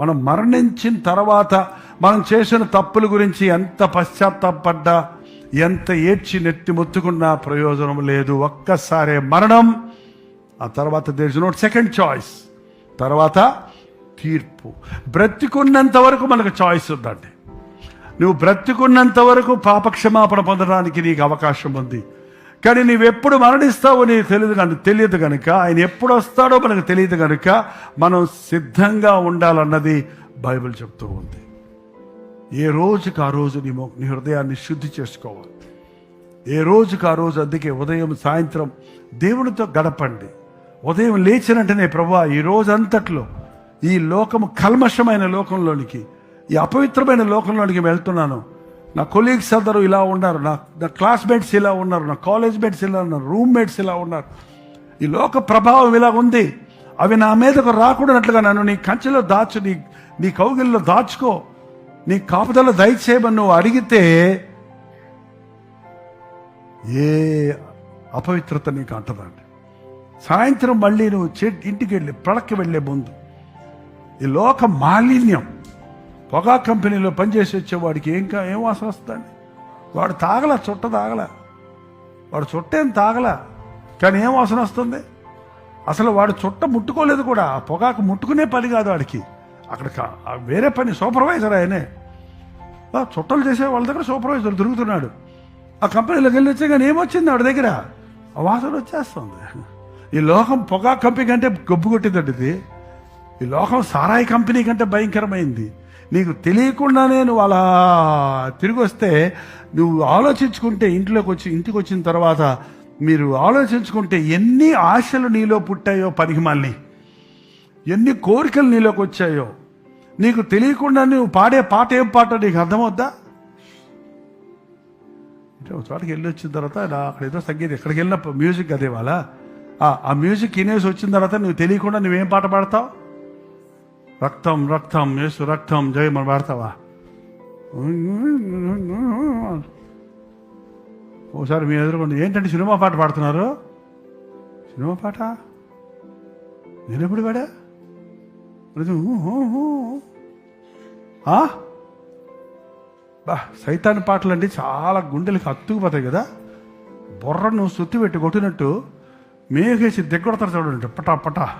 మనం మరణించిన తర్వాత మనం చేసిన తప్పుల గురించి ఎంత పశ్చాత్తాపడ్డా ఎంత ఏడ్చి నెత్తి మొత్తుకున్నా ప్రయోజనం లేదు. ఒక్కసారే మరణం ఆ తర్వాత there is not second choice తర్వాత తీర్పు. బ్రతికున్నంత వరకు మనకు చాయిస్ ఉందండి. నువ్వు బ్రతికున్నంత వరకు పాపక్షమాపణ పొందడానికి నీకు అవకాశం ఉంది. కానీ నీవెప్పుడు మరణిస్తావో నీకు తెలియదు కనుక తెలియదు కనుక ఆయన ఎప్పుడు వస్తాడో మనకు తెలియదు కనుక మనం సిద్ధంగా ఉండాలన్నది బైబిల్ చెప్తూ ఉంది. ఏ రోజుకి ఆ రోజు నీ నీ హృదయాన్ని శుద్ధి చేసుకోవాలి. ఏ రోజుకి ఆ రోజు అందుకే ఉదయం సాయంత్రం దేవునితో గడపండి. ఉదయం లేచినట్టునే ప్రభా ఈ రోజంతట్లో ఈ లోకము కల్మషమైన లోకంలోనికి ఈ అపవిత్రమైన లోకంలోనికి వెళ్తున్నాను. నా కొలీగ్స్ అందరూ ఇలా ఉన్నారు నా నా క్లాస్మేట్స్ ఇలా ఉన్నారు నా కాలేజ్ మేట్స్ ఇలా ఉన్నారు రూమ్మేట్స్ ఇలా ఉన్నారు. ఈ లోక ప్రభావం ఇలా ఉంది. అవి నా మీదకు రాకూడనట్లుగా నన్ను నీ కంచెలో దాచు నీ నీ కౌగిల్లో దాచుకో. నీ కాపుదల దయచేయమని నువ్వు అడిగితే ఏ అపవిత్రత నీకు అంటదండి. సాయంత్రం మళ్ళీ నువ్వు చె- ఇంటికి వెళ్ళి పడక్కి వెళ్ళే ముందు ఈ లోక మాలిన్యం పొగా కంపెనీలో పనిచేసి వచ్చేవాడికి ఏం ఏం వాసన వస్తుందండి? వాడు తాగల చుట్ట తాగల. వాడు చుట్టేం తాగల కానీ ఏం వాసన వస్తుంది? అసలు వాడు చుట్ట ముట్టుకోలేదు కూడా ఆ పొగాకు ముట్టుకునే పని కాదు వాడికి. అక్కడ వేరే పని సూపర్వైజర్ ఆయనే. చుట్టలు చేసే వాళ్ళ దగ్గర సూపర్వైజర్ దొరుకుతున్నాడు ఆ కంపెనీలోకి వెళ్ళి వచ్చే కానీ ఏమొచ్చింది వాడి దగ్గర? వాసన వచ్చేస్తుంది. ఈ లోకం పొగా కంపెనీ కంటే గబ్బు కొట్టిందండి ఇది. ఈ లోకం సారాయి కంపెనీ కంటే భయంకరమైంది. నీకు తెలియకుండానే నువ్వు అలా తిరిగి వస్తే నువ్వు ఆలోచించుకుంటే ఇంట్లోకి వచ్చి ఇంటికి వచ్చిన తర్వాత మీరు ఆలోచించుకుంటే ఎన్ని ఆశలు నీలో పుట్టాయో పనికిమాలిని ఎన్ని కోరికలు నీలోకి వచ్చాయో. నీకు తెలియకుండా నువ్వు పాడే పాట ఏం పాట నీకు అర్థమవుద్దా? అంటే ఒక చోటకి వెళ్ళి వచ్చిన తర్వాత అక్కడ ఏదో సంగీతం ఎక్కడికి వెళ్ళిన మ్యూజిక్ అదే వాళ్ళ. ఆ మ్యూజిక్ ఇనేసి వచ్చిన తర్వాత నువ్వు తెలియకుండా నువ్వేం పాట పాడతావు? రక్తం రక్తం యేసు రక్తం జయ మన పాడతావా ఓసారి మీ ఎదురుకుండా ఏంటంటే సినిమా పాట పాడుతున్నారు? సినిమా పాట? నేను ఎప్పుడు పాడా ఆ? బా సైతాన్ పాటలు అంటే చాలా గుండెలకు అత్తుకుపోతాయి కదా. బొర్రను సుత్తి పెట్టి కొట్టినట్టు మేఘేసి దిగ్గొడతారు చూడండి. పటా పటా.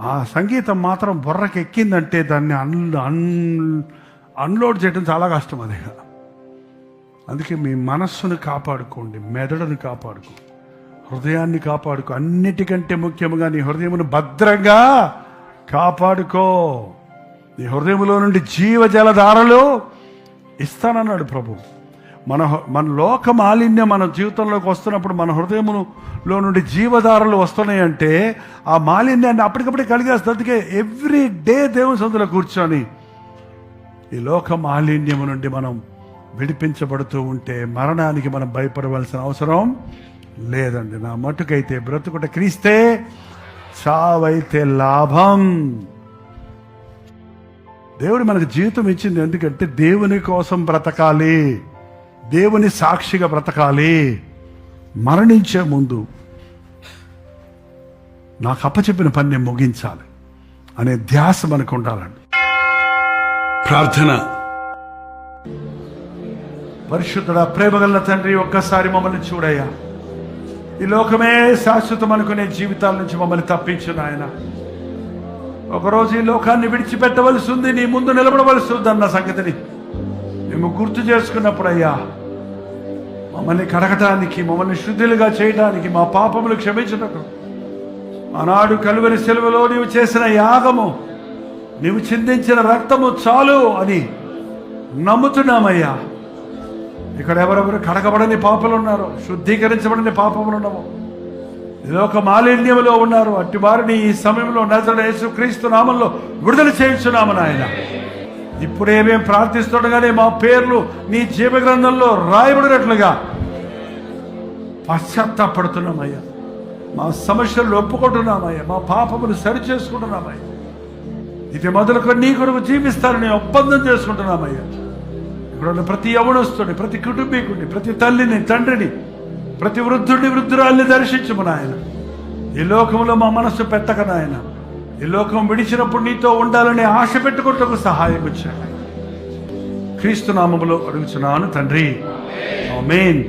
ఆ సంగీతం మాత్రం బుర్రకి ఎక్కిందంటే దాన్ని అన్ అన్ అన్లోడ్ చేయడం చాలా కష్టం అది. అందుకే మీ మనస్సును కాపాడుకోండి మెదడును కాపాడుకో హృదయాన్ని కాపాడుకో. అన్నిటికంటే ముఖ్యముగా నీ హృదయమును భద్రంగా కాపాడుకో. నీ హృదయంలో నుండి జీవజలధారలు ఇస్తానన్నాడు ప్రభు. మన మన లోక మాలిన్యం మన జీవితంలోకి వస్తున్నప్పుడు మన హృదయములో నుండి జీవధారలు వస్తున్నాయి అంటే ఆ మాలిన్యాన్ని అప్పటికప్పుడే కలిగేస్తుంది. అందుకే ఎవ్రీ డే దేవుని సందులో కూర్చొని ఈ లోక మాలిన్యము నుండి మనం విడిపించబడుతూ ఉంటే మరణానికి మనం భయపడవలసిన అవసరం లేదండి. నా మటుకైతే బ్రతుకుట క్రీస్తే చావైతే లాభం. దేవుడు మనకు జీవితం ఇచ్చింది ఎందుకంటే దేవుని కోసం బ్రతకాలి. దేవుని సాక్షిగా బ్రతకాలి. మరణించే ముందు నాకు అప్పచెప్పిన పని నేను ముగించాలి అనే ధ్యాస మనకు ఉండాలండి. ప్రార్థన. పరిశుద్ధుడా ప్రేమగల తండ్రి ఒక్కసారి మమ్మల్ని చూడయ్యా. ఈ లోకమే శాశ్వతం అనుకునే జీవితాల నుంచి మమ్మల్ని తప్పించు నాయన. ఒకరోజు ఈ లోకాన్ని విడిచిపెట్టవలసి ఉంది నీ ముందు నిలబడవలసి ఉంది అన్న సంగతిని మేము గుర్తు చేసుకున్నప్పుడు అయ్యా మమ్మల్ని కడగటానికి మమ్మల్ని శుద్ధులుగా చేయడానికి మా పాపములు క్షమించటకు. ఆనాడు కలువరి సెలవులో నీవు చేసిన యాగము నీవు చిందించిన రక్తము చాలు అని నమ్ముతున్నామయ్యా. ఇక్కడ ఎవరెవరు కడగబడని పాపలు ఉన్నారు శుద్ధీకరించబడని పాపములు ఉన్నాము ఒక మాలిన్యములో ఉన్నారు అట్టి వారిని ఈ సమయంలో నజర యేసు క్రీస్తు నామంలో విడుదల చేయించున్నాము నాయన. ఇప్పుడే మేము ప్రార్థిస్తుండగానే మా పేర్లు నీ జీవ గ్రంథంలో రాయబడినట్లుగా పశ్చాత్తాపడుతున్నామయ్యా. మా సమస్యలు ఒప్పుకుంటున్నామయ్యా. మా పాపములు సరి చేసుకుంటున్నామయ్యా ఇది మొదలుకొని నీ కొరకు జీవిస్తానని ఒప్పందం చేసుకుంటున్నామయ్యా. ఇక్కడ ఉన్న ప్రతి యవనస్తుని ప్రతి కుటుంబీకుడిని ప్రతి తల్లిని తండ్రిని ప్రతి వృద్ధుడిని వృద్ధురాల్ని దర్శించము నాయన. ఈ లోకంలో మా మనస్సు పెట్టక నాయన. ఈ లోకం విడిచినప్పుడు నీతో ఉండాలని ఆశ పెట్టుకుంటూ సహాయం ఇచ్చాడు క్రీస్తు నామములో అడుగుచున్నాను తండ్రి. మెయిన్